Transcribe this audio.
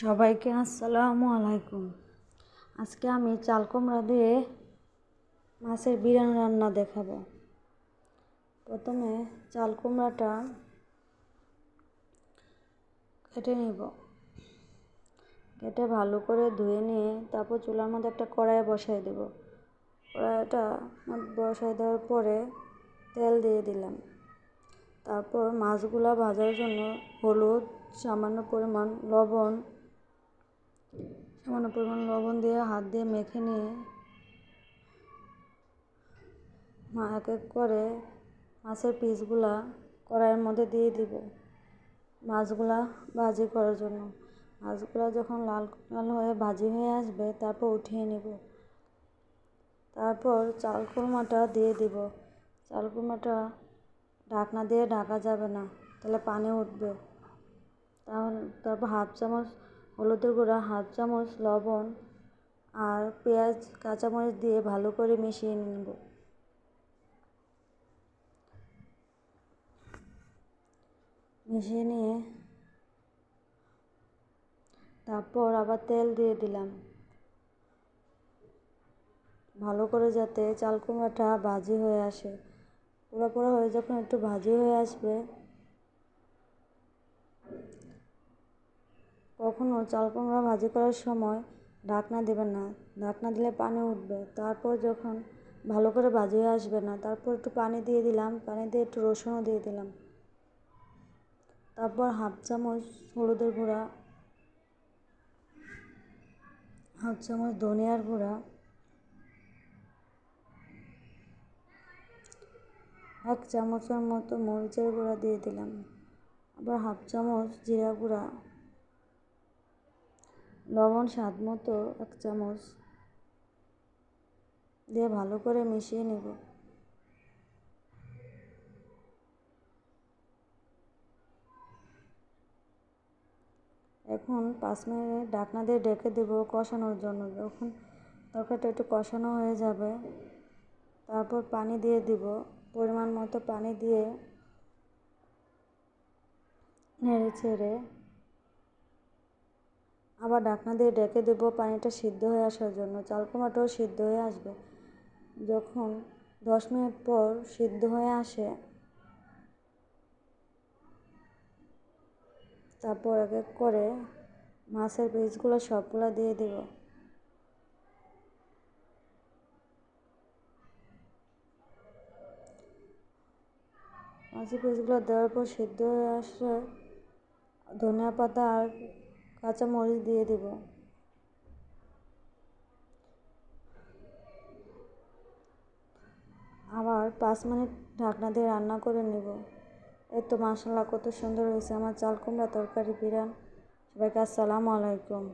সবাইকে আসসালামু আলাইকুম। আজকে আমি চাল কুমড়া দিয়ে মাছের বিরিয়ানি রান্না দেখাবো। প্রথমে চাল কুমড়াটা কেটে নিব। কেটে ভালো করে ধুয়ে নিয়ে তারপর চুলার মধ্যে একটা কড়াই বসাই দেব। কড়াইটা বসাই দেওয়ার পরে তেল দিয়ে দিলাম। তারপর মাছগুলা ভাজার জন্য হলুদ, সামান্য পরিমাণ লবণ সামান্য পরিমাণ লবণ দিয়ে হাত দিয়ে মেখে নিয়ে এক এক করে মাছের পিসগুলা কড়াইয়ের মধ্যে দিয়ে দিব মাছগুলা ভাজি করার জন্য। মাছগুলা যখন লাল লাল হয়ে ভাজি হয়ে আসবে, তারপর উঠিয়ে নেব। তারপর চাল কুরমাটা দিয়ে দিব। চাল কুরমাটা ঢাকনা দিয়ে ঢাকা যাবে না, তাহলে পানি উঠবে। তাহলে তারপর হাফ চামচ হলুদের গুঁড়া, হাফ চামচ লবণ আর পেঁয়াজ, কাঁচামরিচ দিয়ে ভালো করে মিশিয়ে নেব। মিশিয়ে নিয়ে তারপর আবার তেল দিয়ে দিলাম। ভালো করে যাতে চাল কুমড়াটা ভাজি হয়ে আসে। পোড়া পোড়া হয়ে যখন একটু ভাজি হয়ে আসবে কখনও চাল কুমড়া ভাজি করার সময় ঢাকনা দেবেন না। ঢাকনা দিলে পানি উঠবে। তারপর যখন ভালো করে ভাজি হয়ে আসবে না, তারপর একটু পানি দিয়ে দিলাম। পানি দিয়ে একটু রসুনও দিয়ে দিলাম। তারপর হাফ চামচ হলুদের গুঁড়া, হাফ চামচ ধনিয়ার গুঁড়া, এক চামচের মতো মরিচের গুঁড়া দিয়ে দিলাম। আবার হাফ চামচ জিরা গুঁড়া লবণ স্বাদ মতো এক চামচ দিয়ে ভালো করে মিশিয়ে নেব। এখন পাঁচ মিনিট ঢাকনা দিয়ে ডেকে দেব কষানোর জন্য। যখন তরকারিটা একটু কষানো হয়ে যাবে, তারপর পানি দিয়ে দিব। পরিমাণ মতো পানি দিয়ে নেড়ে চেড়ে আবার ঢাকনা দিয়ে ডেকে দেব, পানিটা সিদ্ধ হয়ে আসার জন্য। চাল কুমড়াটাও সিদ্ধ হয়ে আসবে। যখন দশ মিনিট পর সিদ্ধ হয়ে আসে, তারপর এক এক করে মাছের পিসগুলো সবগুলো দিয়ে দেব। মাছের পিসগুলো দেওয়ার পর সিদ্ধ হয়ে আসলে ধনিয়া পাতা আর কাঁচা মরিচ দিয়ে দেব। আবার পাঁচ মিনিট ঢাকনা দিয়ে রান্না করে নেব। এই তো মাসাল্লাহ কত সুন্দর হয়েছে। আমার চাল কুমড়া তরকারি বিরান। সবাইকে আসসালামু আলাইকুম।